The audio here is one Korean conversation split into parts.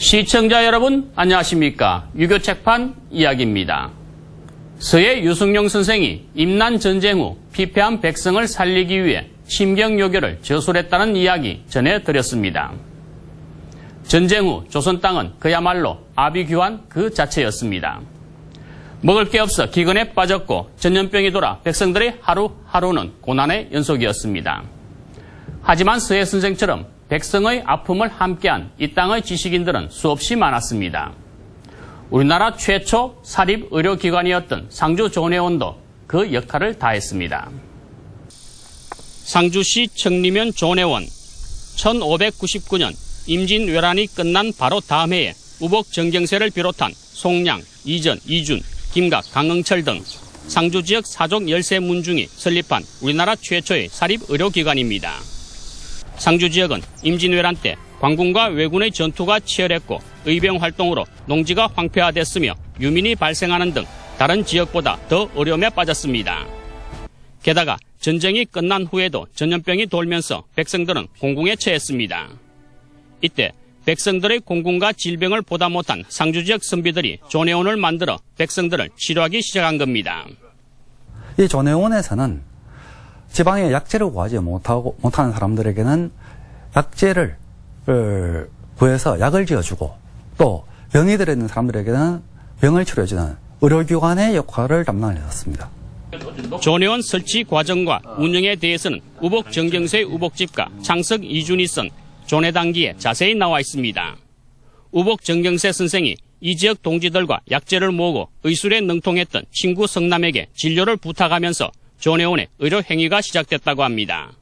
시청자 여러분 안녕하십니까 유교책판 이야기입니다. 서해 유승용 선생이 임난 전쟁 후 피폐한 백성을 살리기 위해 심경요교를 저술했다는 이야기 전해드렸습니다. 전쟁 후 조선 땅은 그야말로 아비규환 그 자체였습니다. 먹을 게 없어 기근에 빠졌고 전염병이 돌아 백성들의 하루하루는 고난의 연속이었습니다. 하지만 서해 선생처럼 백성의 아픔을 함께한 이 땅의 지식인들은 수없이 많았습니다. 우리나라 최초 사립 의료기관이었던 상주 조내원도 그 역할을 다했습니다. 상주시 청리면 조내원 1599년 임진왜란이 끝난 바로 다음 해에 우복 정경세를 비롯한 송량, 이전, 이준, 김각, 강흥철 등 상주 지역 사족 열세 문중이 설립한 우리나라 최초의 사립 의료기관입니다. 상주 지역은 임진왜란 때 광군과 왜군의 전투가 치열했고 의병 활동으로 농지가 황폐화됐으며 유민이 발생하는 등 다른 지역보다 더 어려움에 빠졌습니다. 게다가 전쟁이 끝난 후에도 전염병이 돌면서 백성들은 공공에 처했습니다. 이때 백성들의 공공과 질병을 보다 못한 상주 지역 선비들이 조내원을 만들어 백성들을 치료하기 시작한 겁니다. 이 조내원에서는 지방에 약재를 구하지 못하고 못하는 사람들에게는 약재를 어, 구해서 약을 지어주고 또 병이 들어있는 사람들에게는 병을 치료해주는 의료기관의 역할을 담당했었습니다. 조내원 설치 과정과 운영에 대해서는 우복 정경세 우복집과 창석 이준이 쓴 조내단기에 자세히 나와 있습니다. 우복 정경세 선생이 이 지역 동지들과 약재를 모으고 의술에 능통했던 친구 성남에게 진료를 부탁하면서 조내원의 의료 행위가 시작됐다고 합니다.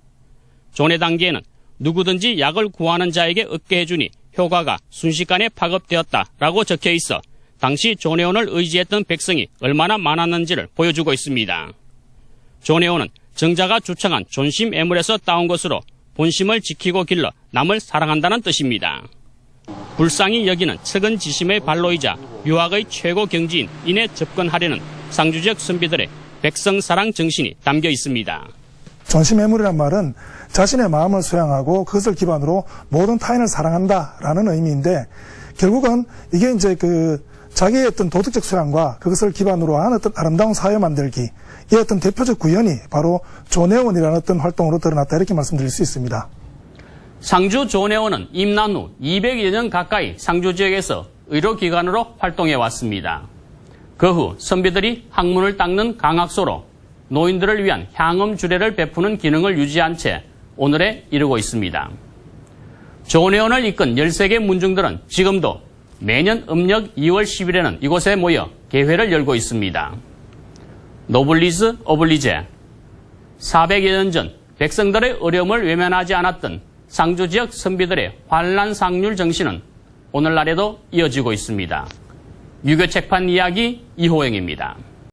조내 단계에는 누구든지 약을 구하는 자에게 얻게 해주니 효과가 순식간에 파급되었다라고 적혀 있어 당시 조내원을 의지했던 백성이 얼마나 많았는지를 보여주고 있습니다. 조내원은 정자가 주창한 존심 애물에서 따온 것으로 본심을 지키고 길러 남을 사랑한다는 뜻입니다. 불상이 여기는 척은 지심의 발로이자 유학의 최고 경지인 인에 접근하려는 상주지역 선비들의 백성 사랑 정신이 담겨 있습니다. 전심애물이란 말은 자신의 마음을 소양하고 그것을 기반으로 모든 타인을 사랑한다라는 의미인데 결국은 이게 이제 그 자기의 어떤 도덕적 소양과 그것을 기반으로 한 어떤 아름다운 사회 만들기 이 어떤 대표적 구현이 바로 조내원이라는 어떤 활동으로 드러났다 이렇게 말씀드릴 수 있습니다. 상주 조내원은 임난 후 200여 년 가까이 상주 지역에서 의료기관으로 활동해 왔습니다. 그 후 선비들이 학문을 닦는 강학소로 노인들을 위한 향음 주례를 베푸는 기능을 유지한 채 오늘에 이르고 있습니다. 조내원을 이끈 13개 문중들은 지금도 매년 음력 2월 10일에는 이곳에 모여 개회를 열고 있습니다. 노블리즈 오블리제 400여 년 전 백성들의 어려움을 외면하지 않았던 상주 지역 선비들의 환란 상률 정신은 오늘날에도 이어지고 있습니다. 유교 책판 이야기 이호영입니다.